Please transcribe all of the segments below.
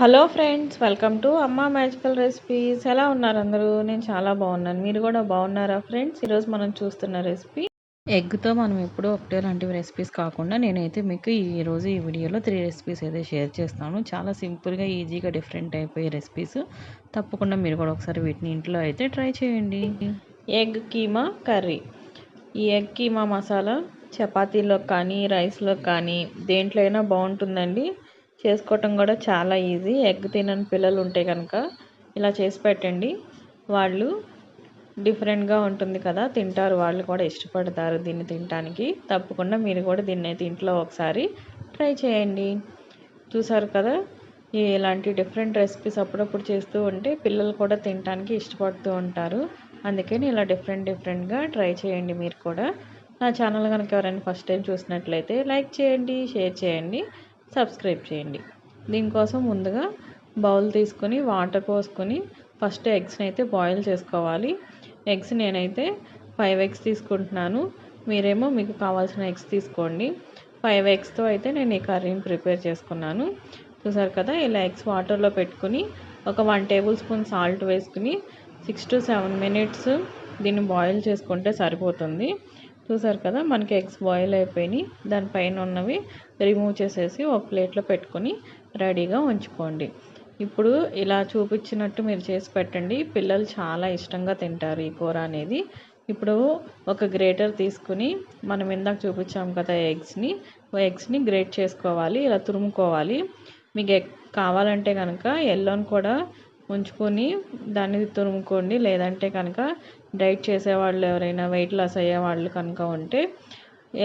Hello friends welcome to Amma magical recipes. ఎలా ఉన్నారు అందరూ? నేను చాలా బాగున్నాను. మీరు కూడా బాగున్నారా ఫ్రెండ్స్? ఈరోజు మనం చూస్తున్న రెసిపీ ఎగ్తో మనం ఎప్పుడూ ఒకటే లాంటివి రెసిపీస్ కాకుండా నేనైతే మీకు ఈరోజు ఈ వీడియోలో త్రీ రెసిపీస్ అయితే షేర్ చేస్తాను. చాలా సింపుల్గా ఈజీగా డిఫరెంట్ అయిపోయే రెసిపీస్. తప్పకుండా మీరు కూడా ఒకసారి వీటిని ఇంట్లో అయితే ట్రై చేయండి. Egg keema curry. ఈ ఎగ్ కీమా మసాలా చపాతీలో కానీ రైస్లో కానీ దేంట్లో అయినా బాగుంటుందండి. చేసుకోవటం కూడా చాలా ఈజీ. ఎగ్ తినని పిల్లలు ఉంటే కనుక ఇలా చేసి పెట్టండి. వాళ్ళు డిఫరెంట్గా ఉంటుంది కదా తింటారు. వాళ్ళు కూడా ఇష్టపడతారు దీన్ని తినడానికి తప్పకుండా మీరు కూడా దీన్ని ఇంట్లో ఒకసారి ట్రై చేయండి. చూసారు కదా ఇలాంటి డిఫరెంట్ రెసిపీస్ అప్పుడప్పుడు చేస్తూ ఉంటే పిల్లలు కూడా తినడానికి ఇష్టపడుతూ ఉంటారు. అందుకని ఇలా డిఫరెంట్ డిఫరెంట్గా ట్రై చేయండి మీరు కూడా. నా ఛానల్ కనుక ఎవరైనా ఫస్ట్ టైం చూసినట్లయితే లైక్ చేయండి షేర్ చేయండి. సబ్స్క్రైబ్ చేయండి. దీనికోసం ముందుగా బౌల్ తీసుకొని వాటర్ పోసుకొని ఫస్ట్ ఎగ్స్ని అయితే బాయిల్ చేసుకోవాలి. ఎగ్స్ నేనైతే ఫైవ్ ఎగ్స్ తీసుకుంటున్నాను. మీరేమో మీకు కావాల్సిన ఎగ్స్ తీసుకోండి. ఫైవ్ ఎగ్స్తో అయితే నేను ఈ కర్రీని ప్రిపేర్ చేసుకున్నాను. చూసారు కదా ఇలా ఎగ్స్ వాటర్లో పెట్టుకుని ఒక వన్ టేబుల్ స్పూన్ సాల్ట్ వేసుకుని సిక్స్ టు సెవెన్ మినిట్స్ దీన్ని బాయిల్ చేసుకుంటే సరిపోతుంది. చూసారు కదా మనకి ఎగ్స్ బాయిల్ అయిపోయినాయి. దానిపైన ఉన్నవి రిమూవ్ చేసేసి ఒక ప్లేట్లో పెట్టుకొని రెడీగా ఉంచుకోండి. ఇప్పుడు ఇలా చూపించినట్టు మీరు చేసి పెట్టండి. పిల్లలు చాలా ఇష్టంగా తింటారు ఈ కూర అనేది. ఇప్పుడు ఒక గ్రేటర్ తీసుకుని మనం ఇందాక చూపించాం కదా ఎగ్స్ని ఎగ్స్ని గ్రేట్ చేసుకోవాలి ఇలా తురుముకోవాలి. మీకు ఎగ్ కావాలంటే కనుక ఎల్లోని కూడా ఉంచుకొని దాన్ని తురుముకోండి. లేదంటే కనుక డైట్ చేసేవాళ్ళు ఎవరైనా వెయిట్ లాస్ అయ్యేవాళ్ళు కనుక ఉంటే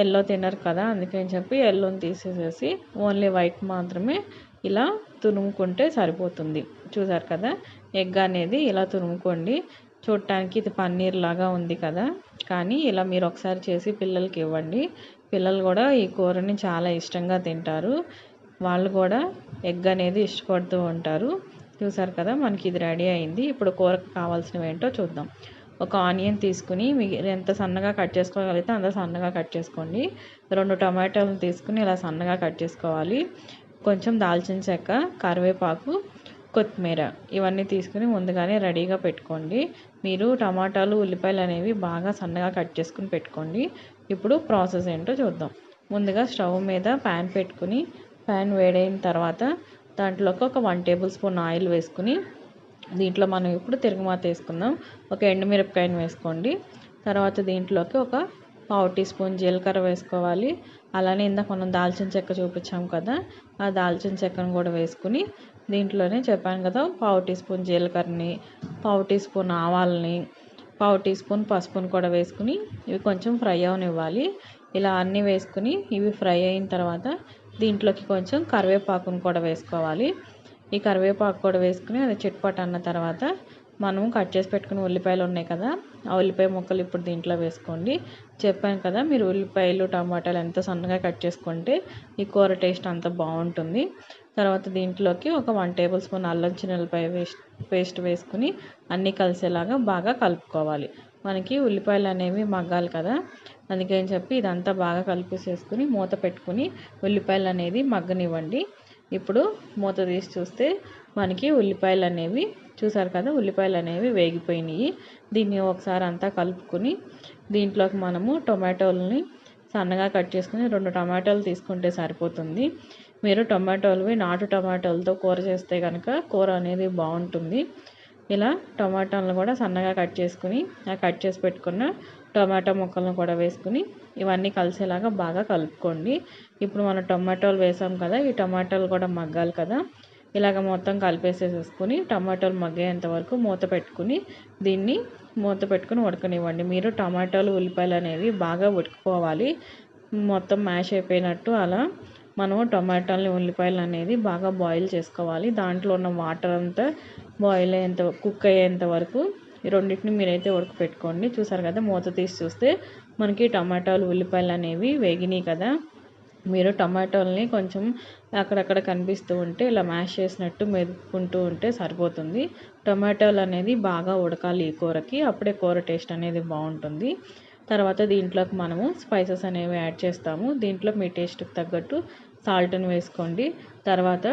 ఎల్లో తినరు కదా అందుకని చెప్పి ఎల్లోని తీసేసేసి ఓన్లీ వైట్ మాత్రమే ఇలా తురుముకుంటే సరిపోతుంది. చూసారు కదా ఎగ్ అనేది ఇలా తురుముకోండి. చూడటానికి ఇది పన్నీర్ లాగా ఉంది కదా కానీ ఇలా మీరు ఒకసారి చేసి పిల్లలకి ఇవ్వండి. పిల్లలు కూడా ఈ కూరని చాలా ఇష్టంగా తింటారు. వాళ్ళు కూడా ఎగ్ అనేది ఇష్టపడుతూ ఉంటారు. చూసారు కదా మనకి ఇది రెడీ అయింది. ఇప్పుడు కూరకు కావాల్సినవి ఏంటో చూద్దాం. ఒక ఆనియన్ తీసుకుని మీరు ఎంత సన్నగా కట్ చేసుకోగలిగితే అంత సన్నగా కట్ చేసుకోండి. రెండు టమాటాలను తీసుకుని ఇలా సన్నగా కట్ చేసుకోవాలి. కొంచెం దాల్చిన చెక్క కరివేపాకు కొత్తిమీర ఇవన్నీ తీసుకుని ముందుగానే రెడీగా పెట్టుకోండి. మీరు టమాటాలు ఉల్లిపాయలు అనేవి బాగా సన్నగా కట్ చేసుకుని పెట్టుకోండి. ఇప్పుడు ప్రాసెస్ ఏంటో చూద్దాం. ముందుగా స్టవ్ మీద ప్యాన్ పెట్టుకుని ప్యాన్ వేడైన తర్వాత దాంట్లోకి ఒక వన్ టేబుల్ స్పూన్ ఆయిల్ వేసుకుని దీంట్లో మనం ఇప్పుడు తిరుగుమాత వేసుకుందాం. ఒక ఎండుమిరపకాయను వేసుకోండి. తర్వాత దీంట్లోకి ఒక పావు టీ స్పూన్ జీలకర్ర వేసుకోవాలి. అలానే ఇందాక మనం దాల్చిన చెక్క చూపించాం కదా ఆ దాల్చిన చెక్కను కూడా వేసుకుని దీంట్లోనే చెప్పాను కదా పావు టీ స్పూన్ జీలకర్రని పావు టీ స్పూన్ ఆవాలని పావు టీ స్పూన్ పసుపుని కూడా వేసుకుని ఇవి కొంచెం ఫ్రై అవనివ్వాలి. ఇలా అన్నీ వేసుకుని ఇవి ఫ్రై అయిన తర్వాత దీంట్లోకి కొంచెం కరివేపాకును కూడా వేసుకోవాలి. ఈ కరివేపాకు కూడా వేసుకుని అది చిట్పట్ అన్న తర్వాత మనం కట్ చేసి పెట్టుకున్న ఉల్లిపాయలు ఉన్నాయి కదా ఆ ఉల్లిపాయ ముక్కలు ఇప్పుడు దీంట్లో వేసుకోండి. చెప్పాను కదా మీరు ఉల్లిపాయలు టమాటాలు ఎంత సన్నగా కట్ చేసుకుంటే ఈ కూర టేస్ట్ అంత బాగుంటుంది. తర్వాత దీంట్లోకి ఒక వన్ టేబుల్ స్పూన్ అల్లం చిన్నలపాయ వేస్ట్ పేస్ట్ వేసుకుని అన్నీ కలిసేలాగా బాగా కలుపుకోవాలి. మనకి ఉల్లిపాయలు అనేవి మగ్గాలి కదా. అందుకని చెప్పి ఇదంతా బాగా కలిపేసేసుకుని మూత పెట్టుకుని ఉల్లిపాయలు అనేది మగ్గనివ్వండి. ఇప్పుడు మూత తీసి చూస్తే మనకి ఉల్లిపాయలు అనేవి చూసారు కదా ఉల్లిపాయలు అనేవి వేగిపోయినాయి. దీన్ని ఒకసారి అంతా కలుపుకొని దీంట్లోకి మనము టొమాటోలని సన్నగా కట్ చేసుకుని రెండు టమాటాలు తీసుకుంటే సరిపోతుంది. మీరు టొమాటోలు నాటు టమాటోలతో కూర చేస్తే కనుక కూర అనేది బాగుంటుంది. ఇలా టమాటాలను కూడా సన్నగా కట్ చేసుకుని ఆ కట్ చేసి పెట్టుకున్న టమాటా ముక్కలను కూడా వేసుకుని ఇవన్నీ కలిసేలాగా బాగా కలుపుకోండి. ఇప్పుడు మనం టమాటాలు వేసాం కదా ఈ టమాటాలు కూడా మగ్గాలి కదా. ఇలాగ మొత్తం కలిపేసేసుకుని టమాటాలు మగ్గేంత వరకు మూత పెట్టుకుని దీన్ని మూత పెట్టుకుని ఉడకనివ్వండి. మీరు టమాటాలు ఉల్లిపాయలు అనేవి బాగా ఉడికిపోవాలి. మొత్తం మ్యాష్ అయిపోయినట్టు అలా మనము టమాటాలని ఉల్లిపాయలు అనేది బాగా బాయిల్ చేసుకోవాలి. దాంట్లో ఉన్న వాటర్ అంతా బాయిల్ అయ్యేంత కుక్ అయ్యేంత వరకు ఈ రెండింటిని మీరైతే ఉడకపెట్టుకోండి. చూసారు కదా మూత తీసి చూస్తే మనకి టమాటాలు ఉల్లిపాయలు అనేవి వేగినాయి కదా. మీరు టమాటోల్ని కొంచెం అక్కడక్కడ కనిపిస్తూ ఉంటే ఇలా మ్యాష్ చేసినట్టు మెదుపుకుంటూ ఉంటే సరిపోతుంది. టమాటోలు అనేది బాగా ఉడకాలి ఈ కూరకి అప్పుడే కూర టేస్ట్ అనేది బాగుంటుంది. తర్వాత దీంట్లోకి మనము స్పైసెస్ అనేవి యాడ్ చేస్తాము. దీంట్లో మీ టేస్ట్కి తగ్గట్టు సాల్ట్ని వేసుకోండి. తర్వాత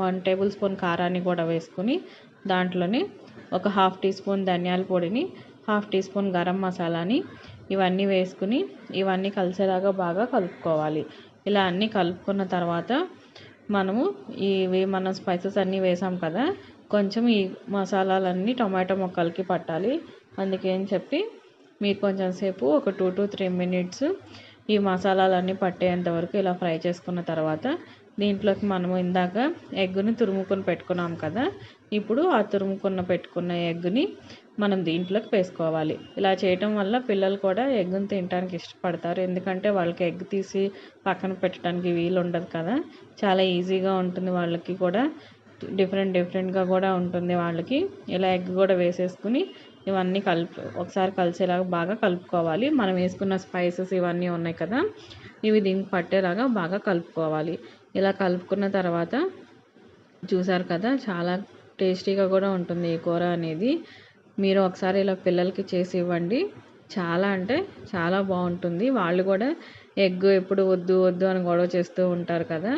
వన్ టేబుల్ స్పూన్ కారాన్ని కూడా వేసుకుని దాంట్లోనే ఒక హాఫ్ టీ స్పూన్ ధనియాల పొడిని హాఫ్ టీ స్పూన్ గరం మసాలాని ఇవన్నీ వేసుకుని ఇవన్నీ కలిసేలాగా బాగా కలుపుకోవాలి. ఇలా అన్నీ కలుపుకున్న తర్వాత మనము ఇవి మనం స్పైసెస్ అన్నీ వేసాం కదా కొంచెం ఈ మసాలాలన్నీ టొమాటో ముక్కలకి పట్టాలి. అందుకని చెప్పి మీరు కొంచెం సేపు ఒక టూ టు త్రీ మినిట్స్ ఈ మసాలాలన్నీ పట్టేంత వరకు ఇలా ఫ్రై చేసుకున్న తర్వాత దీంట్లోకి మనము ఇందాక ఎగ్గుని తురుముకొని పెట్టుకున్నాం కదా ఇప్పుడు ఆ తురుముకున్న పెట్టుకున్న ఎగ్గుని మనం దీంట్లోకి వేసుకోవాలి. ఇలా చేయటం వల్ల పిల్లలు కూడా ఎగ్గును తినడానికి ఇష్టపడతారు. ఎందుకంటే వాళ్ళకి ఎగ్ తీసి పక్కన పెట్టడానికి వీలు ఉండదు కదా. చాలా ఈజీగా ఉంటుంది వాళ్ళకి కూడా. డిఫరెంట్ డిఫరెంట్గా కూడా ఉంటుంది వాళ్ళకి. ఇలా ఎగ్ కూడా వేసేసుకుని ఇవన్నీ కలుపు ఒకసారి కలిసేలాగా బాగా కలుపుకోవాలి. మనం వేసుకున్న స్పైసెస్ ఇవన్నీ ఉన్నాయి కదా ఇవి దీనికి పట్టేలాగా బాగా కలుపుకోవాలి. ఇలా కలుపుకున్న తర్వాత చూసారు కదా చాలా టేస్టీగా కూడా ఉంటుంది ఈ కూర అనేది. మీరు ఒకసారి ఇలా పిల్లలకి చేసి ఇవ్వండి. చాలా అంటే చాలా బాగుంటుంది. వాళ్ళు కూడా ఎగ్ ఎప్పుడు వద్దు వద్దు అని గొడవ చేస్తూ ఉంటారు కదా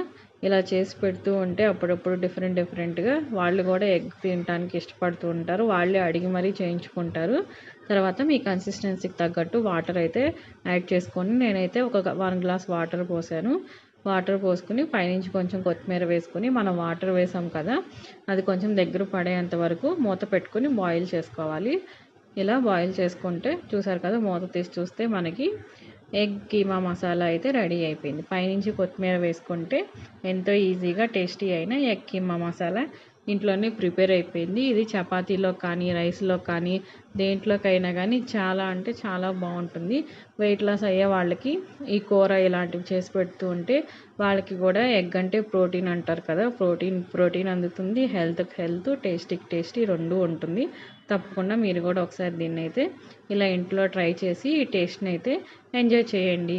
ఇలా చేసి పెడుతూ ఉంటే అప్పుడప్పుడు డిఫరెంట్ డిఫరెంట్గా వాళ్ళు కూడా ఎగ్ తినడానికి ఇష్టపడుతూ ఉంటారు. వాళ్ళే అడిగి మరీ చేయించుకుంటారు. తర్వాత మీ కన్సిస్టెన్సీకి తగ్గట్టు వాటర్ అయితే యాడ్ చేసుకొని నేనైతే ఒక వన్ గ్లాస్ వాటర్ పోసాను. వాటర్ పోసుకుని పైనుంచి కొంచెం కొత్తిమీర వేసుకుని మనం వాటర్ వేసాం కదా అది కొంచెం దగ్గర పడేంత వరకు మూత పెట్టుకుని బాయిల్ చేసుకోవాలి. ఇలా బాయిల్ చేసుకుంటే చూసారు కదా మూత తీసి చూస్తే మనకి ఎగ్ కీమా మసాలా అయితే రెడీ అయిపోయింది. పైనుంచి కొత్తిమీర వేసుకుంటే ఎంతో ఈజీగా టేస్టీ అయిన ఎగ్ కీమా మసాలా ఇంట్లోనే ప్రిపేర్ అయిపోయింది. ఇది చపాతీలో కానీ రైస్లో కానీ దేంట్లోకైనా కానీ చాలా అంటే చాలా బాగుంటుంది. వెయిట్ లాస్ అయ్యే వాళ్ళకి ఈ కూర ఇలాంటివి చేసి పెడుతూ ఉంటే వాళ్ళకి కూడా ఎగ్ అంటే ప్రోటీన్ అంటారు కదా. ప్రోటీన్ ప్రోటీన్ అందుతుంది. హెల్త్కి హెల్త్ టేస్టీకి టేస్టీ రెండు ఉంటుంది. తప్పకుండా మీరు కూడా ఒకసారి దీన్ని అయితే ఇలా ఇంట్లో ట్రై చేసి ఈ టేస్ట్ని అయితే ఎంజాయ్ చేయండి.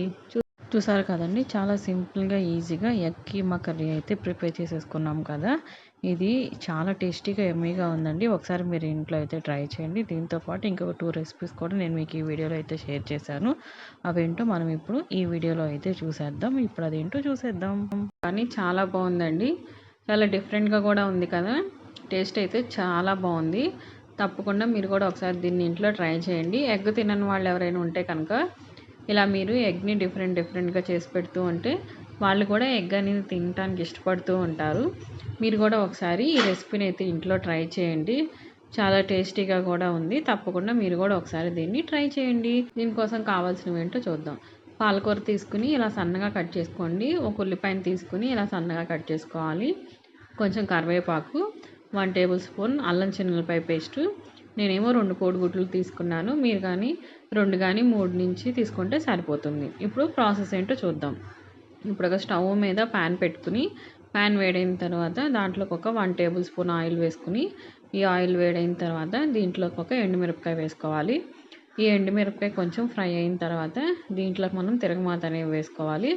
చూసారు కదండి? చాలా సింపుల్గా ఈజీగా ఎగ్ కీమా కర్రీ అయితే ప్రిపేర్ చేసేసుకున్నాం కదా. ఇది చాలా టేస్టీగా ఎమ్మీగా ఉందండి. ఒకసారి మీరు ఇంట్లో అయితే ట్రై చేయండి. దీంతో పాటు ఇంకొక టూ రెసిపీస్ కూడా నేను మీకు ఈ వీడియోలో అయితే షేర్ చేశాను. అవేంటో మనం ఇప్పుడు ఈ వీడియోలో అయితే చూసేద్దాం. ఇప్పుడు అదేంటో చూసేద్దాం. కానీ చాలా బాగుందండి. చాలా డిఫరెంట్గా కూడా ఉంది కదా. టేస్ట్ అయితే చాలా బాగుంది. తప్పకుండా మీరు కూడా ఒకసారి దీన్ని ఇంట్లో ట్రై చేయండి. ఎగ్ తినని వాళ్ళు ఎవరైనా ఉంటే కనుక ఇలా మీరు ఎగ్ని డిఫరెంట్ డిఫరెంట్గా చేసి పెడుతూ ఉంటే వాళ్ళు కూడా ఎగ్ అనేది తినడానికి ఇష్టపడుతూ ఉంటారు. మీరు కూడా ఒకసారి ఈ రెసిపీని అయితే ఇంట్లో ట్రై చేయండి. చాలా టేస్టీగా కూడా ఉంది. తప్పకుండా మీరు కూడా ఒకసారి దీన్ని ట్రై చేయండి. దీనికోసం కావాల్సినవి ఏంటో చూద్దాం. పాలకూర తీసుకుని ఇలా సన్నగా కట్ చేసుకోండి. ఒక ఉల్లిపాయను తీసుకుని ఇలా సన్నగా కట్ చేసుకోవాలి. కొంచెం కరివేపాకు వన్ టేబుల్ స్పూన్ అల్లం చిన్నలపై పేస్టు. నేనేమో రెండు కోడిగుడ్లు తీసుకున్నాను. మీరు కానీ రెండు కానీ మూడు నుంచి తీసుకుంటే సరిపోతుంది. ఇప్పుడు ప్రాసెస్ ఏంటో చూద్దాం. ఇప్పుడు ఒక స్టవ్ మీద ప్యాన్ పెట్టుకుని ప్యాన్ వేడైన తర్వాత దాంట్లోకి ఒక వన్ టేబుల్ స్పూన్ ఆయిల్ వేసుకుని ఈ ఆయిల్ వేడైన తర్వాత దీంట్లోకి ఒక ఎండుమిరపకాయ వేసుకోవాలి. ఈ ఎండుమిరపకాయ కొంచెం ఫ్రై అయిన తర్వాత దీంట్లోకి మనం తిరగమాత అనేవి వేసుకోవాలి.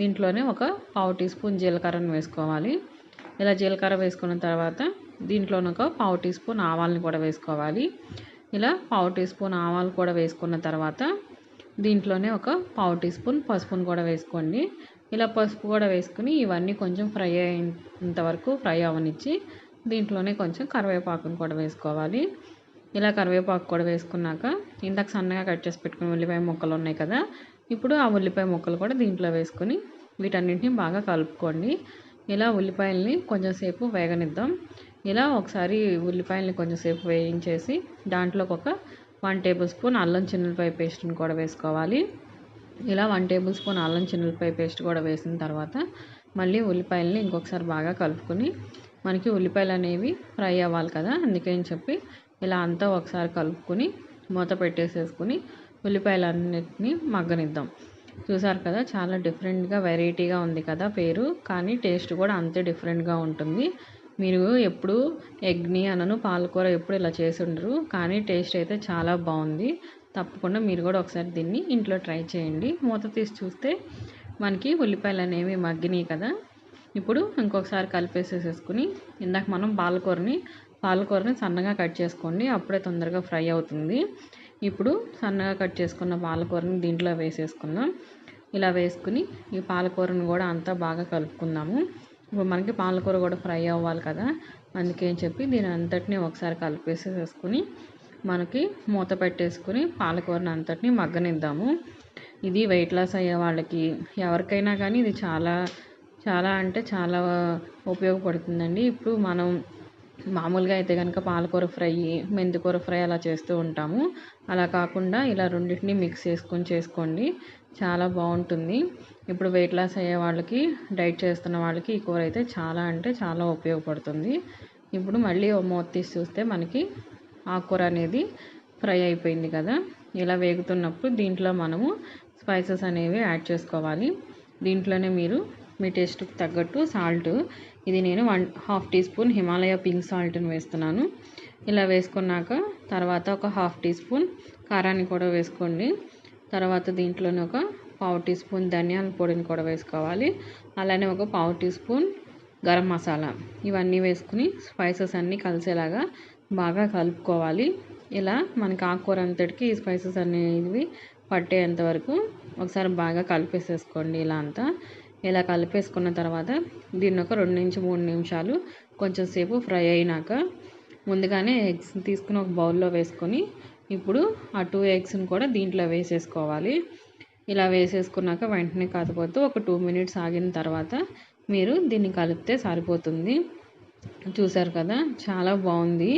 దీంట్లోనే ఒక పావు టీ స్పూన్ జీలకర్రను వేసుకోవాలి. ఇలా జీలకర్ర వేసుకున్న తర్వాత దీంట్లోనే ఒక పావు టీ స్పూన్ ఆవాలని కూడా వేసుకోవాలి. ఇలా పావు టీ స్పూన్ ఆవాలు కూడా వేసుకున్న తర్వాత దీంట్లోనే ఒక పావు టీ స్పూన్ పసుపును కూడా వేసుకోండి. ఇలా పసుపు కూడా వేసుకుని ఇవన్నీ కొంచెం ఫ్రై అయ్యేంత వరకు ఫ్రై అవ్వనిచ్చి దీంట్లోనే కొంచెం కరివేపాకును కూడా వేసుకోవాలి. ఇలా కరివేపాకు కూడా వేసుకున్నాక ఇందాక సన్నగా కట్ చేసి పెట్టుకుని ఉల్లిపాయ ముక్కలు ఉన్నాయి కదా ఇప్పుడు ఆ ఉల్లిపాయ ముక్కలు కూడా దీంట్లో వేసుకొని వీటన్నింటిని బాగా కలుపుకోండి. ఇలా ఉల్లిపాయల్ని కొంచెం సేపు వేగనిద్దాం. ఇలా ఒకసారి ఉల్లిపాయల్ని కొంచెంసేపు వేయించేసి దాంట్లోకి ఒక వన్ టేబుల్ స్పూన్ అల్లం చిన్నపాయ పేస్ట్ని కూడా వేసుకోవాలి. ఇలా వన్ టేబుల్ స్పూన్ అల్లం చిన్నపాయ పేస్ట్ కూడా వేసిన తర్వాత మళ్ళీ ఉల్లిపాయలని ఇంకొకసారి బాగా కలుపుకొని మనకి ఉల్లిపాయలు అనేవి ఫ్రై అవ్వాలి కదా అందుకని చెప్పి ఇలా అంతా ఒకసారి కలుపుకొని మూత పెట్టేసేసుకుని ఉల్లిపాయలన్నిటిని మగ్గనిద్దాం. చూసారు కదా చాలా డిఫరెంట్గా వెరైటీగా ఉంది కదా పేరు కానీ టేస్ట్ కూడా అంతే డిఫరెంట్గా ఉంటుంది. మీరు ఎప్పుడు ఎగ్ని అనను పాలకూర ఎప్పుడు ఇలా చేసి ఉండరు కానీ టేస్ట్ అయితే చాలా బాగుంది. తప్పకుండా మీరు కూడా ఒకసారి దీన్ని ఇంట్లో ట్రై చేయండి. మూత తీసి చూస్తే మనకి ఉల్లిపాయలు అనేవి మగ్గినాయి కదా. ఇప్పుడు ఇంకొకసారి కలిపేసేసేసుకుని ఇందాక మనం పాలకూరని పాలకూరని సన్నగా కట్ చేసుకోండి. అప్పుడే తొందరగా ఫ్రై అవుతుంది. ఇప్పుడు సన్నగా కట్ చేసుకున్న పాలకూరని దీంట్లో వేసేసుకుందాం. ఇలా వేసుకుని ఈ పాలకూరని కూడా అంతా బాగా కలుపుకుందాము. ఇప్పుడు మనకి పాలకూర కూడా ఫ్రై అవ్వాలి కదా. అందుకే చెప్పి దీని అంతటిని ఒకసారి కలిపేసేసుకుని మనకి మూత పెట్టేసుకుని పాలకూరని అంతటిని మగ్గనిద్దాము. ఇది వెయిట్ లాస్ అయ్యే వాళ్ళకి ఎవరికైనా కానీ ఇది చాలా చాలా అంటే చాలా ఉపయోగపడుతుందండి. ఇప్పుడు మనం మామూలుగా అయితే కనుక పాలకూర ఫ్రై మెంతికూర ఫ్రై అలా చేస్తూ ఉంటాము. అలా కాకుండా ఇలా రెండింటిని మిక్స్ చేసుకొని చేసుకోండి. చాలా బాగుంటుంది. ఇప్పుడు వెయిట్ లాస్ అయ్యే వాళ్ళకి డైట్ చేస్తున్న వాళ్ళకి ఈ కూర అయితే చాలా అంటే చాలా ఉపయోగపడుతుంది. ఇప్పుడు మళ్ళీ మూత తీసి చూస్తే మనకి ఆకుకూర అనేది ఫ్రై అయిపోయింది కదా. ఇలా వేగుతున్నప్పుడు దీంట్లో మనము స్పైసెస్ అనేవి యాడ్ చేసుకోవాలి. దీంట్లోనే మీరు మీ టేస్ట్కి తగ్గట్టు సాల్ట్ ఇది నేను one half teaspoon Himalaya pink సాల్ట్ని వేస్తున్నాను. ఇలా వేసుకున్నాక తర్వాత ఒక హాఫ్ టీ స్పూన్ కారాన్ని కూడా వేసుకోండి. తర్వాత దీంట్లోనే ఒక పావు టీ స్పూన్ ధనియాల పొడిని కూడా వేసుకోవాలి. అలానే ఒక పావు టీ స్పూన్ గరం మసాలా. ఇవన్నీ వేసుకుని స్పైసెస్ అన్నీ కలిసేలాగా బాగా కలుపుకోవాలి. ఇలా మనకి ఆకుకూర అంతటికి ఈ స్పైసెస్ అనేవి పట్టేంత వరకు ఒకసారి బాగా కలిపేసేసుకోండి ఇలా అంతా. ఇలా కలిపేసుకున్న తర్వాత దీన్ని ఒక రెండు నుంచి మూడు నిమిషాలు కొంచెం సేపు ఫ్రై అయినాక ముందుగానే ఎగ్స్ తీసుకుని ఒక బౌల్లో వేసుకొని ఇప్పుడు ఆ టూ ఎగ్స్ని కూడా దీంట్లో వేసేసుకోవాలి. ఇలా వేసేసుకున్నాక వెంటనే కాకపోతే ఒక టూ మినిట్స్ ఆగిన తర్వాత మీరు దీన్ని కలిపితే సరిపోతుంది. చూసారు కదా? చాలా బాగుంది.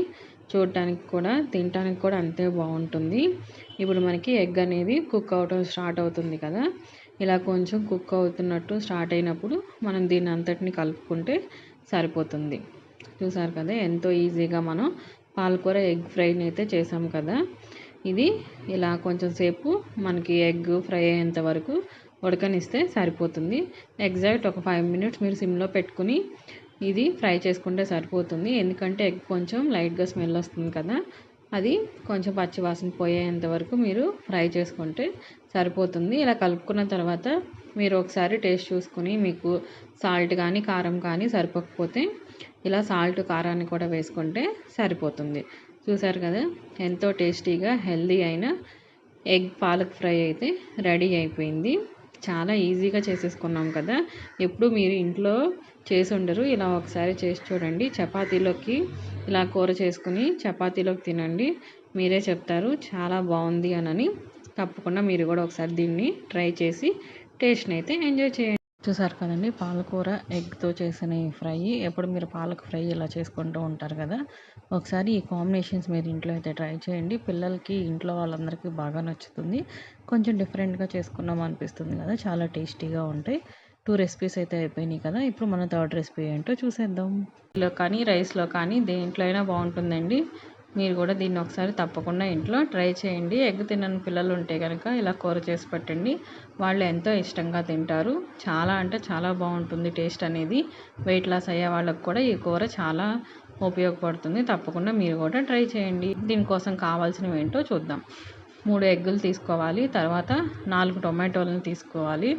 చూడటానికి కూడా తినటానికి కూడా అంతే బాగుంటుంది. ఇప్పుడు మనకి ఎగ్ అనేది కుక్ అవటం స్టార్ట్ అవుతుంది కదా? ఇలా కొంచెం కుక్ అవుతున్నట్టు స్టార్ట్ అయినప్పుడు మనం దీన్ని అంతటిని కలుపుకుంటే సరిపోతుంది. చూసారు కదా? ఎంతో ఈజీగా మనం పాలకూర ఎగ్ ఫ్రైని అయితే చేసాం కదా? ఇది ఇలా కొంచెం సేపు మనకి ఎగ్ ఫ్రై అయ్యేంత వరకు ఉడకనిస్తే సరిపోతుంది. ఎగ్జాక్ట్ ఒక ఫైవ్ మినిట్స్ మీరు సిమ్లో పెట్టుకుని ఇది ఫ్రై చేసుకుంటే సరిపోతుంది. ఎందుకంటే ఎగ్ కొంచెం లైట్గా స్మెల్ వస్తుంది కదా అది కొంచెం పచ్చివాసన పోయేంత వరకు మీరు ఫ్రై చేసుకుంటే సరిపోతుంది. ఇలా కలుపుకున్న తర్వాత మీరు ఒకసారి టేస్ట్ చూసుకుని మీకు సాల్ట్ కానీ కారం కానీ సరిపోకపోతే ఇలా సాల్ట్ కారాన్ని కూడా వేసుకుంటే సరిపోతుంది. చూసారు కదా ఎంతో టేస్టీగా హెల్దీ అయిన ఎగ్ పాలక్ ఫ్రై అయితే రెడీ అయిపోయింది. చాలా ఈజీగా చేసేసుకున్నాం కదా. ఎప్పుడు మీరు ఇంట్లో చేసి ఉండరు. ఇలా ఒకసారి చేసి చూడండి. చపాతీలోకి ఇలా కూర చేసుకుని చపాతీలోకి తినండి. మీరే చెప్తారు. చాలా బాగుంది అని తప్పకుండా మీరు కూడా ఒకసారి దీన్ని ట్రై చేసి టేస్ట్ని అయితే ఎంజాయ్ చేయండి. చూసారు కదండి పాలకూర ఎగ్తో చేసిన ఈ ఫ్రై. ఎప్పుడు మీరు పాలక ఫ్రై ఇలా చేసుకుంటూ ఉంటారు కదా ఒకసారి ఈ కాంబినేషన్స్ మీరు ఇంట్లో అయితే ట్రై చేయండి. పిల్లలకి ఇంట్లో వాళ్ళందరికీ బాగా నచ్చుతుంది. కొంచెం డిఫరెంట్గా చేసుకున్నాం అనిపిస్తుంది కదా చాలా టేస్టీగా ఉంటాయి. టూ రెసిపీస్ అయితే అయిపోయినాయి కదా ఇప్పుడు మన థర్డ్ రెసిపీ ఏంటో చూసేద్దాం. లో కానీ రైస్లో కానీ దేంట్లో అయినా బాగుంటుందండి. మీరు కూడా దీన్ని ఒకసారి తప్పకుండా ఇంట్లో ట్రై చేయండి. ఎగ్ తినని పిల్లలు ఉంటే కనుక ఇలా కూర చేసి పెట్టండి. వాళ్ళు ఎంతో ఇష్టంగా తింటారు. చాలా అంటే చాలా బాగుంటుంది టేస్ట్ అనేది. వెయిట్ లాస్ అయ్యే వాళ్ళకు కూడా ఈ కూర చాలా ఉపయోగపడుతుంది. తప్పకుండా మీరు కూడా ట్రై చేయండి. దీనికోసం కావాల్సినవి ఏంటో చూద్దాం. మూడు ఎగ్గులు తీసుకోవాలి. తర్వాత నాలుగు టొమాటోలను తీసుకోవాలి.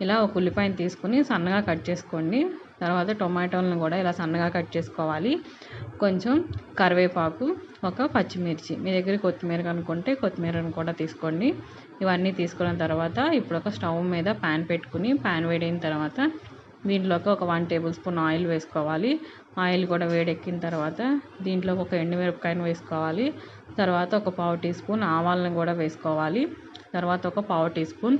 ఇలా ఒక ఉల్లిపాయను తీసుకుని సన్నగా కట్ చేసుకోండి. తర్వాత టొమాటోలను కూడా ఇలా సన్నగా కట్ చేసుకోవాలి. కొంచెం కరివేపాకు ఒక పచ్చిమిర్చి. మీ దగ్గర కొత్తిమీర కనుక్కుంటే కొత్తిమీరను కూడా తీసుకోండి. ఇవన్నీ తీసుకున్న తర్వాత ఇప్పుడు ఒక స్టవ్ మీద ప్యాన్ పెట్టుకుని ప్యాన్ వేడైన తర్వాత దీంట్లోకి ఒక వన్ టేబుల్ స్పూన్ ఆయిల్ వేసుకోవాలి. ఆయిల్ కూడా వేడెక్కిన తర్వాత దీంట్లోకి ఒక ఎండుమిరపకాయను వేసుకోవాలి. తర్వాత ఒక పావు టీ స్పూన్ ఆవాలను కూడా వేసుకోవాలి. తర్వాత ఒక పావు టీ స్పూన్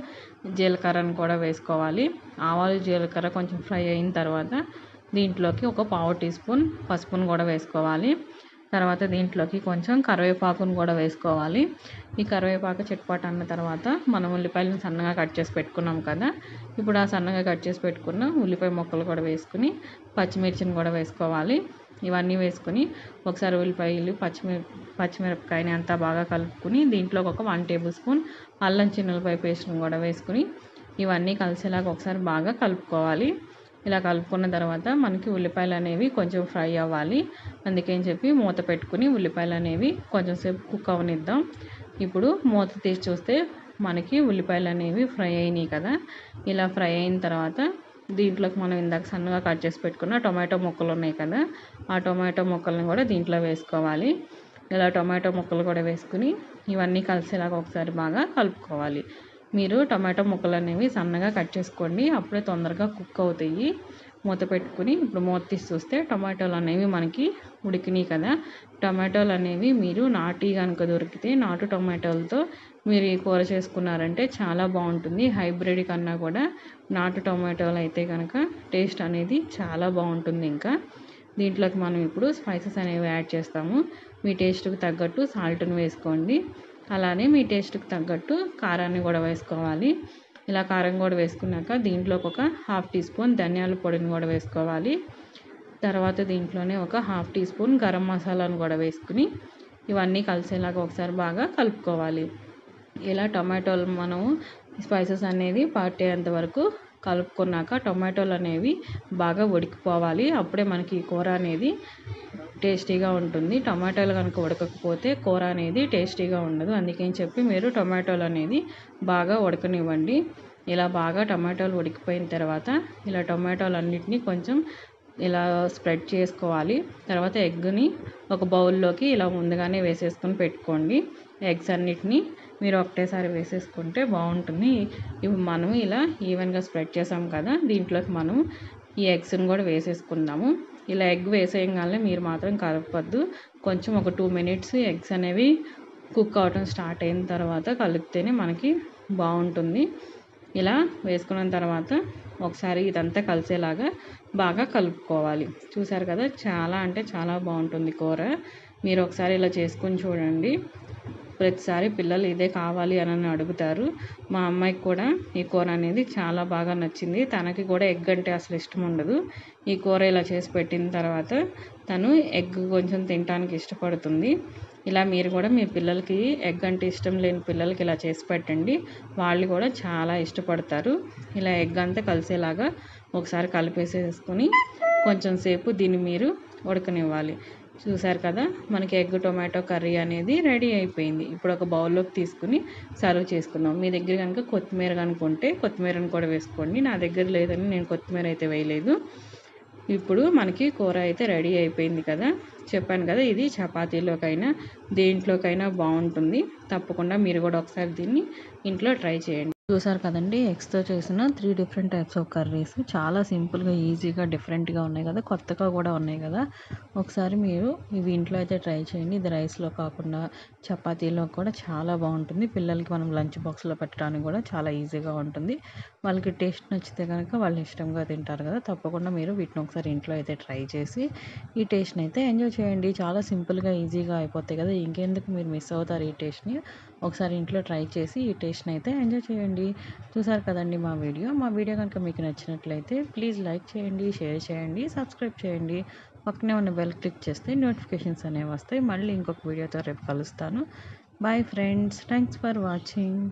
జీలకర్రను కూడా వేసుకోవాలి. ఆవాలు జీలకర్ర కొంచెం ఫ్రై అయిన తర్వాత దీంట్లోకి ఒక పావు టీ స్పూన్ పసుపును కూడా వేసుకోవాలి. తర్వాత దీంట్లోకి కొంచెం కరివేపాకును కూడా వేసుకోవాలి. ఈ కరివేపాకు చిట్పాటు అన్న తర్వాత మనం ఉల్లిపాయలను సన్నగా కట్ చేసి పెట్టుకున్నాం కదా. ఇప్పుడు ఆ సన్నగా కట్ చేసి పెట్టుకున్న ఉల్లిపాయ ముక్కలు కూడా వేసుకుని పచ్చిమిర్చిని కూడా వేసుకోవాలి. ఇవన్నీ వేసుకుని ఒకసారి ఉల్లిపాయలు పచ్చిమిర పచ్చిమిరపకాయని అంతా బాగా కలుపుకుని దీంట్లో ఒక వన్ టేబుల్ స్పూన్ అల్లం చిన్నులపాయ పేస్ట్ని కూడా వేసుకుని ఇవన్నీ కలిసేలాగా ఒకసారి బాగా కలుపుకోవాలి. ఇలా కలుపుకున్న తర్వాత మనకి ఉల్లిపాయలు అనేవి కొంచెం ఫ్రై అవ్వాలి. అందుకని చెప్పి మూత పెట్టుకుని ఉల్లిపాయలు అనేవి కొంచెం సేపు కుక్ అవనిద్దాం. ఇప్పుడు మూత తీసి చూస్తే మనకి ఉల్లిపాయలు అనేవి ఫ్రై అయినాయి కదా. ఇలా ఫ్రై అయిన తర్వాత దీంట్లోకి మనం ఇందాక సన్నగా కట్ చేసి పెట్టుకున్న టొమాటో ముక్కలు ఉన్నాయి కదా ఆ టొమాటో ముక్కలను కూడా దీంట్లో వేసుకోవాలి. ఇలా టొమాటో ముక్కలు కూడా వేసుకుని ఇవన్నీ కలిసేలాగా ఒకసారి బాగా కలుపుకోవాలి. మీరు టమాటో ముక్కలు అనేవి సన్నగా కట్ చేసుకోండి. అప్పుడే తొందరగా కుక్ అవుతాయి. మూత పెట్టుకుని ఇప్పుడు మూత తీసి చూస్తే టమాటోలు అనేవి మనకి ఉడికినాయి కదా. టమాటోలు అనేవి మీరు నాటి కనుక దొరికితే నాటు టమాటోలతో మీరు ఈ కూర చేసుకున్నారంటే చాలా బాగుంటుంది. హైబ్రిడ్ కన్నా కూడా నాటు టమాటోలు అయితే కనుక టేస్ట్ అనేది చాలా బాగుంటుంది ఇంకా. దీంట్లోకి మనం ఇప్పుడు స్పైసెస్ అనేవి యాడ్ చేస్తాము. మీ టేస్ట్కి తగ్గట్టు సాల్ట్ని వేసుకోండి. అలానే మీ టేస్ట్కి తగ్గట్టు కారాన్ని కూడా వేసుకోవాలి. ఇలా కారం కూడా వేసుకున్నాక దీంట్లోకి ఒక హాఫ్ టీ స్పూన్ ధనియాల పొడిని కూడా వేసుకోవాలి. తర్వాత దీంట్లోనే ఒక హాఫ్ టీ స్పూన్ గరం మసాలాను కూడా వేసుకుని ఇవన్నీ కలిసేలాగా ఒకసారి బాగా కలుపుకోవాలి. ఇలా టొమాటోలు మనము స్పైసెస్ అనేది పట్టేంత వరకు కలుపుకున్నాక టొమాటోలు అనేవి బాగా ఉడికిపోవాలి. అప్పుడే మనకి కూర అనేది టేస్టీగా ఉంటుంది. టమాటాలు కనుక ఉడకకపోతే కూర అనేది టేస్టీగా ఉండదు. అందుకని చెప్పి మీరు టొమాటోలు అనేది బాగా ఉడకనివ్వండి. ఇలా బాగా టమాటాలు ఉడికిపోయిన తర్వాత ఇలా టొమాటోలు అన్నిటినీ కొంచెం ఇలా స్ప్రెడ్ చేసుకోవాలి. తర్వాత ఎగ్ని ఒక బౌల్లోకి ఇలా ముందుగానే వేసేసుకొని పెట్టుకోండి. ఎగ్స్ అన్నిటినీ మీరు ఒకటేసారి వేసేసుకుంటే బాగుంటుంది. ఇవి మనం ఇలా ఈవెన్గా స్ప్రెడ్ చేసాం కదా దీంట్లోకి మనం ఈ ఎగ్స్ని కూడా వేసేసుకుందాము. ఇలా ఎగ్ వేసేయగానే మీరు మాత్రం కలపద్దు. కొంచెం ఒక టూ మినిట్స్ ఎగ్స్ అనేవి కుక్ అవటం స్టార్ట్ అయిన తర్వాత కలిపితేనే మనకి బాగుంటుంది. ఇలా వేసుకున్న తర్వాత ఒకసారి ఇదంతా కలిసేలాగా బాగా కలుపుకోవాలి. చూసారు కదా చాలా అంటే చాలా బాగుంటుంది కూర. మీరు ఒకసారి ఇలా చేసుకొని చూడండి. ప్రతిసారి పిల్లలు ఇదే కావాలి అని అడుగుతారు. మా అమ్మాయికి కూడా ఈ కూర అనేది చాలా బాగా నచ్చింది. తనకి కూడా ఎగ్ అంటే అసలు ఇష్టం ఉండదు. ఈ కూర ఇలా చేసి పెట్టిన తర్వాత తను ఎగ్ కొంచెం తినడానికి ఇష్టపడుతుంది. ఇలా మీరు కూడా మీ పిల్లలకి ఎగ్ అంటే ఇష్టం లేని పిల్లలకి ఇలా చేసి పెట్టండి. వాళ్ళు కూడా చాలా ఇష్టపడతారు. ఇలా ఎగ్ అంతా కలిసేలాగా ఒకసారి కలిపేసేసుకొని కొంచెం సేపు దీన్ని మీరు ఉడకనివ్వాలి. చూసారు కదా మనకి ఎగ్ టొమాటో కర్రీ అనేది రెడీ అయిపోయింది. ఇప్పుడు ఒక బౌల్లోకి తీసుకుని సర్వ్ చేసుకుందాం మీ దగ్గర కనుక కొత్తిమీర కనుకుంటే కొత్తిమీరని కూడా వేసుకోండి. నా దగ్గర లేదని నేను కొత్తిమీర అయితే వేయలేదు. ఇప్పుడు మనకి కూర అయితే రెడీ అయిపోయింది కదా. చెప్పాను కదా ఇది చపాతీలోకైనా దేంట్లోకైనా బాగుంటుంది. తప్పకుండా మీరు కూడా ఒకసారి దీన్ని ఇంట్లో ట్రై చేయండి. చూసారు కదండి? ఎగ్స్తో చేసిన three different types of curries చాలా సింపుల్గా ఈజీగా డిఫరెంట్గా ఉన్నాయి కదా? కొత్తగా కూడా ఉన్నాయి కదా? ఒకసారి మీరు ఇవి ఇంట్లో అయితే ట్రై చేయండి. ఇది రైస్లో కాకుండా చపాతీలో కూడా చాలా బాగుంటుంది. పిల్లలకి మనం లంచ్ బాక్స్లో పెట్టడానికి కూడా చాలా ఈజీగా ఉంటుంది. వాళ్ళకి టేస్ట్ నచ్చితే కనుక వాళ్ళు ఇష్టంగా తింటారు కదా? తప్పకుండా మీరు వీటిని ఒకసారి ఇంట్లో అయితే ట్రై చేసి ఈ టేస్ట్ని అయితే ఎంజాయ్ చేయండి. చాలా సింపుల్గా ఈజీగా అయిపోతాయి కదా? ఇంకెందుకు మీరు మిస్ అవుతారు ఈ టేస్ట్ని? ఒకసారి ఇంట్లో ట్రై చేసి ఈ టేస్ట్ని అయితే ఎంజాయ్ చేయండి. చూసారు కదండి మా వీడియో? మా వీడియో కనుక మీకు నచ్చినట్లయితే ప్లీజ్ లైక్ చేయండి షేర్ చేయండి సబ్స్క్రైబ్ చేయండి. పక్కనే ఉన్న బెల్ క్లిక్ చేస్తే నోటిఫికేషన్స్ అనేవి వస్తాయి. మళ్ళీ ఇంకొక వీడియోతో రేపు కలుస్తాను. Bye friends. Thanks for watching.